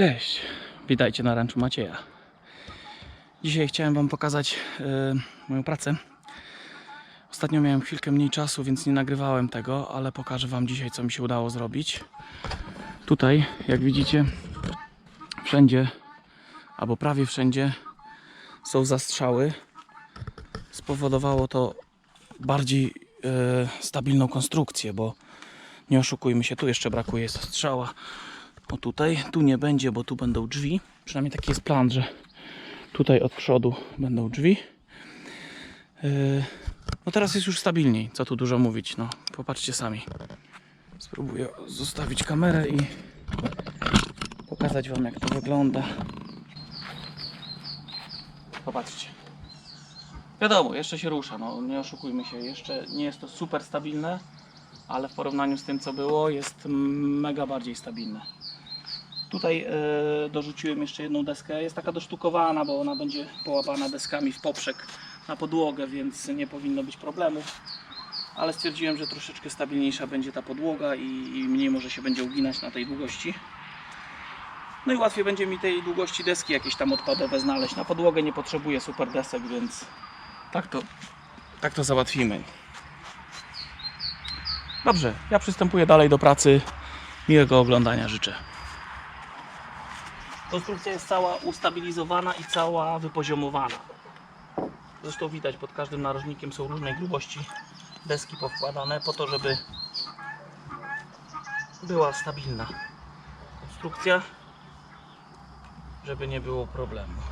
Cześć, witajcie na ranczu Macieja. Dzisiaj chciałem Wam pokazać e, moją pracę. Ostatnio miałem chwilkę mniej czasu, więc nie nagrywałem tego, ale pokażę Wam dzisiaj, co mi się udało zrobić. Tutaj, jak widzicie, wszędzie, albo prawie wszędzie są zastrzały. Spowodowało to bardziej e, stabilną konstrukcję, bo nie oszukujmy się, tu jeszcze brakuje strzała. O tutaj, tu nie będzie, bo tu będą drzwi. Przynajmniej taki jest plan, że tutaj od przodu będą drzwi. Yy, No teraz jest już stabilniej, co tu dużo mówić. No, popatrzcie sami. Spróbuję zostawić kamerę i pokazać Wam jak to wygląda. Popatrzcie. Wiadomo, jeszcze się rusza, no nie oszukujmy się, jeszcze nie jest to super stabilne, ale w porównaniu z tym co było jest mega bardziej stabilne. Tutaj e, dorzuciłem jeszcze jedną deskę. Jest taka dosztukowana, bo ona będzie połapana deskami w poprzek na podłogę, więc nie powinno być problemów. Ale stwierdziłem, że troszeczkę stabilniejsza będzie ta podłoga i, i mniej może się będzie uginać na tej długości. No i łatwiej będzie mi tej długości deski jakieś tam odpadowe znaleźć. Na podłogę nie potrzebuję super desek, więc tak to, tak to załatwimy. Dobrze, ja przystępuję dalej do pracy. Miłego oglądania życzę. Konstrukcja jest cała ustabilizowana i cała wypoziomowana. Zresztą widać pod każdym narożnikiem są różnej grubości deski powkładane po to, żeby była stabilna konstrukcja, żeby nie było problemu.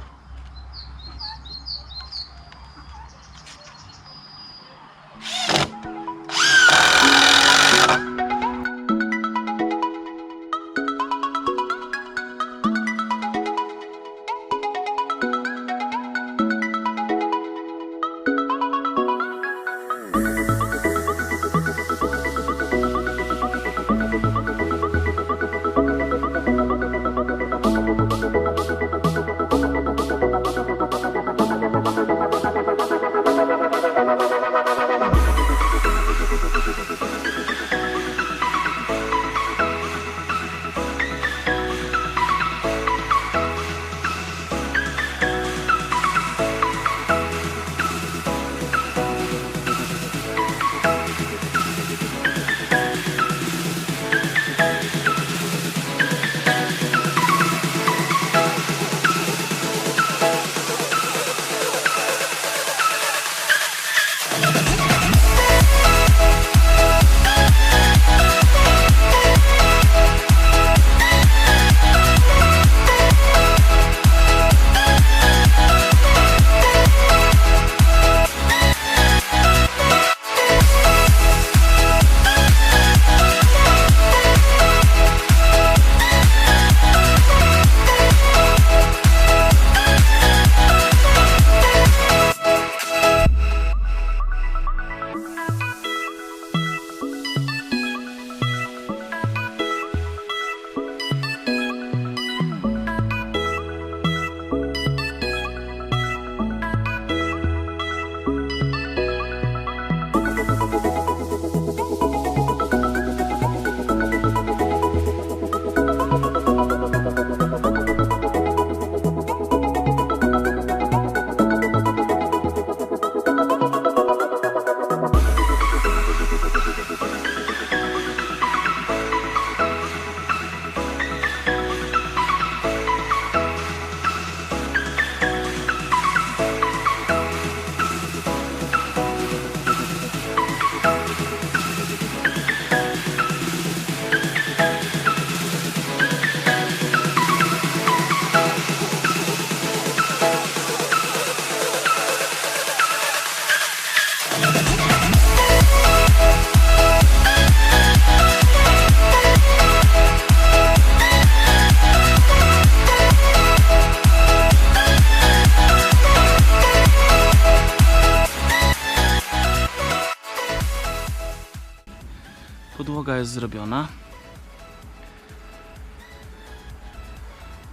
Jest zrobiona.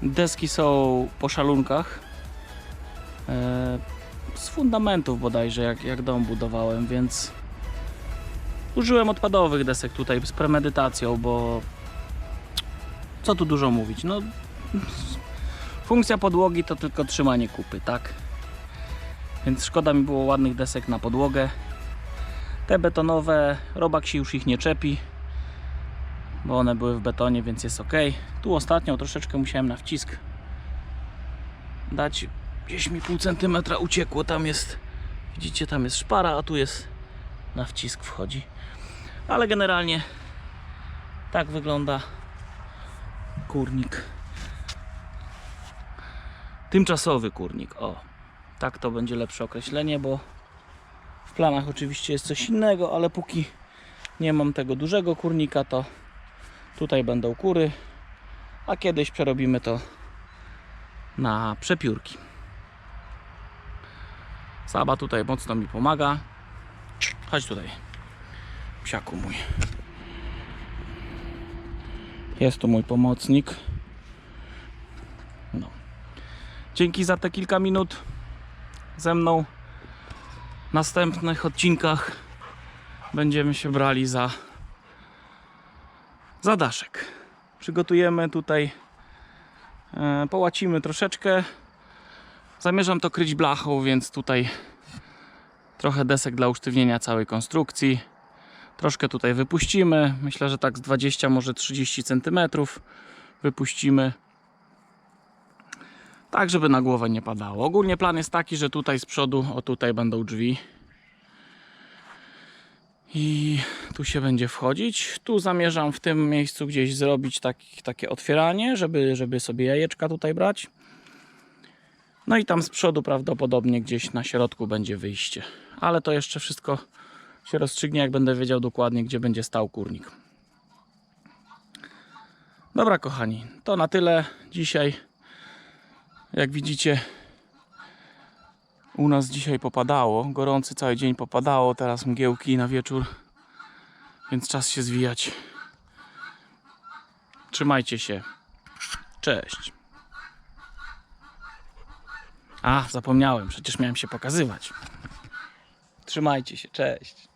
Deski są po szalunkach. E, z fundamentów bodajże, jak, jak dom budowałem, więc użyłem odpadowych desek tutaj z premedytacją, bo co tu dużo mówić. No, funkcja podłogi to tylko trzymanie kupy, tak? Więc szkoda mi było ładnych desek na podłogę. Te betonowe, robak się już ich nie czepi, bo one były w betonie, więc jest ok. Tu ostatnio troszeczkę musiałem na wcisk dać. Gdzieś mi pół centymetra uciekło, tam jest, widzicie, tam jest szpara, a tu jest na wcisk wchodzi. Ale generalnie tak wygląda kurnik. Tymczasowy kurnik. O, tak to będzie lepsze określenie, bo w planach oczywiście jest coś innego, ale póki nie mam tego dużego kurnika, to tutaj będą kury, a kiedyś przerobimy to na przepiórki. Saba tutaj mocno mi pomaga. Chodź tutaj, psiaku mój. Jest tu mój pomocnik. No. Dzięki za te kilka minut ze mną. W następnych odcinkach będziemy się brali za za daszek. Przygotujemy tutaj, e, połacimy troszeczkę. Zamierzam to kryć blachą, więc tutaj trochę desek dla usztywnienia całej konstrukcji. Troszkę tutaj wypuścimy. Myślę, że tak z 20, może 30 cm wypuścimy. Tak, żeby na głowę nie padało. Ogólnie plan jest taki, że tutaj z przodu, o tutaj będą drzwi. I tu się będzie wchodzić. Tu zamierzam w tym miejscu gdzieś zrobić taki, takie otwieranie, żeby, żeby sobie jajeczka tutaj brać. No i tam z przodu prawdopodobnie gdzieś na środku będzie wyjście. Ale to jeszcze wszystko się rozstrzygnie, jak będę wiedział dokładnie, gdzie będzie stał kurnik. Dobra, kochani, to na tyle dzisiaj. Jak widzicie, u nas dzisiaj popadało. Gorący cały dzień popadało, teraz mgiełki na wieczór, więc czas się zwijać. Trzymajcie się. Cześć. A, zapomniałem, przecież miałem się pokazywać. Trzymajcie się, cześć.